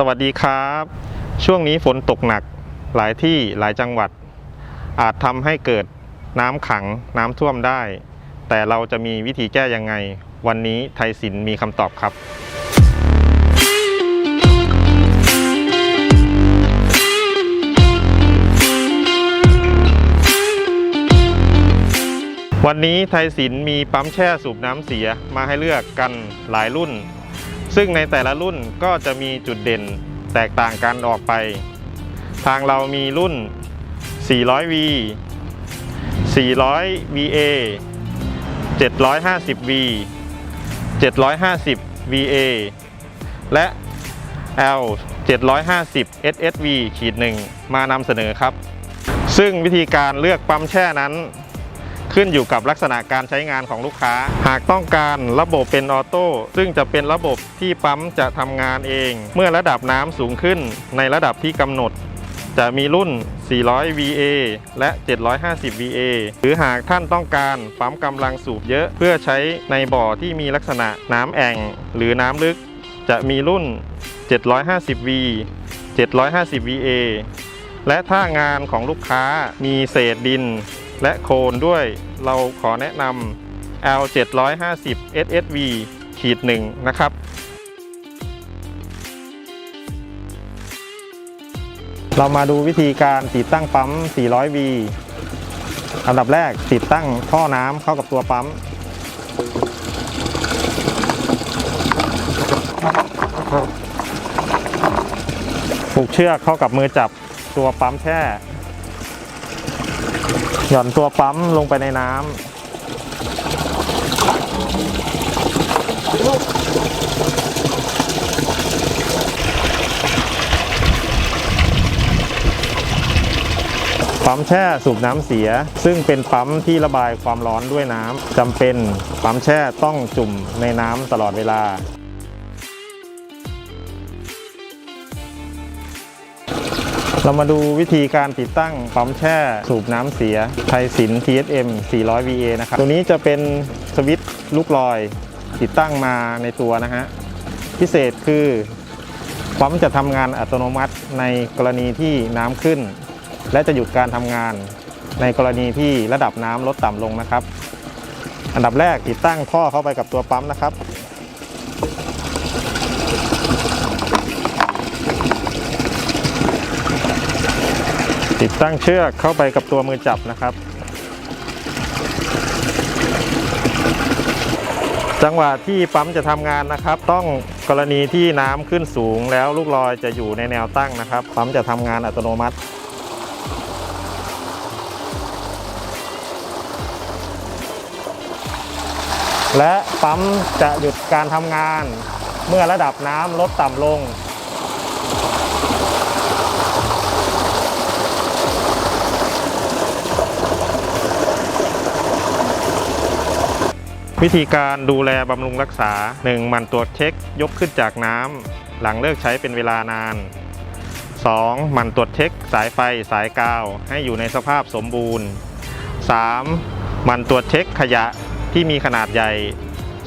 สวัสดีครับ ช่วงนี้ฝนตกหนักหลายที่หลายจังหวัด อาจทำให้เกิดน้ำขังน้ำท่วมได้ แต่เราจะมีวิธีแก้ยังไง วันนี้ไทยศิลป์มีคำตอบครับ วันนี้ไทยศิลป์มีปั๊มแช่สูบน้ำเสียมาให้เลือกกันหลายรุ่น ซึ่งในแต่ละรุ่นก็จะมีจุดเด่นแตกต่างกันออกไป ทางเรามีรุ่น 400V 400 VA 750V 750 VA และ L 750 SSV ขีดหนึ่งมานำเสนอครับ ซึ่งวิธีการเลือกปั๊มแช่นั้น ขึ้นอยู่กับลักษณะการใช้งานของลูกค้า หากต้องการระบบเป็นออโต้ซึ่งจะเป็นระบบที่ปั๊มจะทำงานเอง เมื่อระดับน้ำสูงขึ้นในระดับที่กำหนด จะมีรุ่น 400 VA และ 750 VA หรือหากท่านต้องการปั๊มกำลังสูบเยอะ เพื่อใช้ในบ่อที่มีลักษณะน้ำแอ่งหรือน้ำลึก จะมีรุ่น 750V 750 VA และถ้างานของลูกค้ามีเศษดิน และโคลนด้วยเราขอแนะนำ L 750 SSV ขีดหนึ่งนะครับ เรามาดูวิธีการติดตั้งปั๊ม 400V อันดับแรกติดตั้งท่อน้ำเข้ากับตัวปั๊มผูกเชือกเข้ากับมือจับตัวปั๊มแช่ หย่อนตัวปั๊มลงไปในน้ำปั๊มแช่สูบน้ำเสีย ซึ่งเป็นปั๊มที่ระบายความร้อนด้วยน้ำจำเป็นปั๊มแช่ต้องจุ่มในน้ำตลอดเวลา เรามาดูวิธีการติดตั้งปั๊มแช่สูบน้ำเสียไทยสิน TSM 400 VA นะครับ ตัวนี้จะเป็นสวิตช์ลูกลอย ติดตั้งมาในตัวนะฮะ พิเศษคือปั๊มจะทำงานอัตโนมัติในกรณีที่น้ำขึ้น และจะหยุดการทำงานในกรณีที่ระดับน้ำลดต่ำลงนะครับ อันดับแรกติดตั้งท่อเข้าไปกับตัวปั๊มนะครับ ติดตั้งเชือกเข้าไปกับตัวมือจับนะครับ จังหวะที่ปั๊มจะทำงานนะครับ ต้องกรณีที่น้ำขึ้นสูงแล้วลูกลอยจะอยู่ในแนวตั้งนะครับ ปั๊มจะทำงานอัตโนมัติและปั๊มจะหยุดการทำงานเมื่อระดับน้ำลดต่ำลง วิธีการดูแลบำรุงรักษา 1. มันตรวจเช็คยกขึ้นจากน้ำหลังเลิกใช้เป็นเวลานาน 2. มันตรวจเช็คสายไฟสายกาว ให้อยู่ในสภาพสมบูรณ์ 3. มันตรวจเช็คขยะที่มีขนาดใหญ่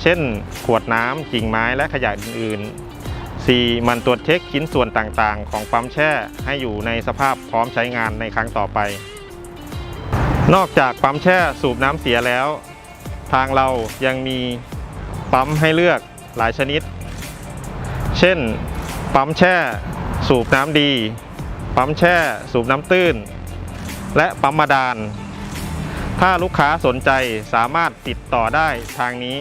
เช่น ขวดน้ำกิ่งไม้และขยะอื่น ๆ 4. มันตรวจเช็คชิ้นส่วนต่างๆ ของปั๊มแช่ให้อยู่ในสภาพพร้อมใช้งานในครั้งต่อไป นอกจากปั๊มแช่สูบน้ำเสียแล้ว ทางเรายังมีปั๊มให้เลือกหลายชนิด เช่น ปั๊มแช่ สูบน้ำดี ปั๊มแช่ สูบน้ำตื้น และปั๊มมาดาน ถ้าลูกค้าสนใจสามารถติดต่อได้ทางนี้